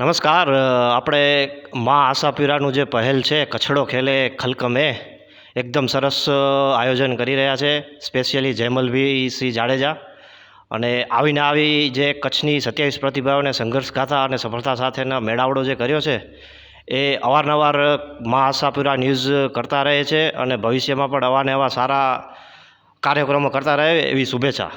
નમસ્કાર આપણે મા આશાપીરાનું જે પહેલ છે કછડો ખેલે ખલકમે, એકદમ સરસ આયોજન કરી રહ્યા છે, સ્પેશિયલી જયમલભી શ્રી જાડેજા. અને આવીને આવી જે કચ્છની સત્યાવીસ પ્રતિભાઓને સંઘર્ષ ગાથા અને સફળતા સાથેના મેળાવડો જે કર્યો છે, એ અવારનવાર મા આશાપુરા ન્યૂઝ કરતા રહે છે અને ભવિષ્યમાં પણ આવા સારા કાર્યક્રમો કરતા રહે એવી શુભેચ્છા.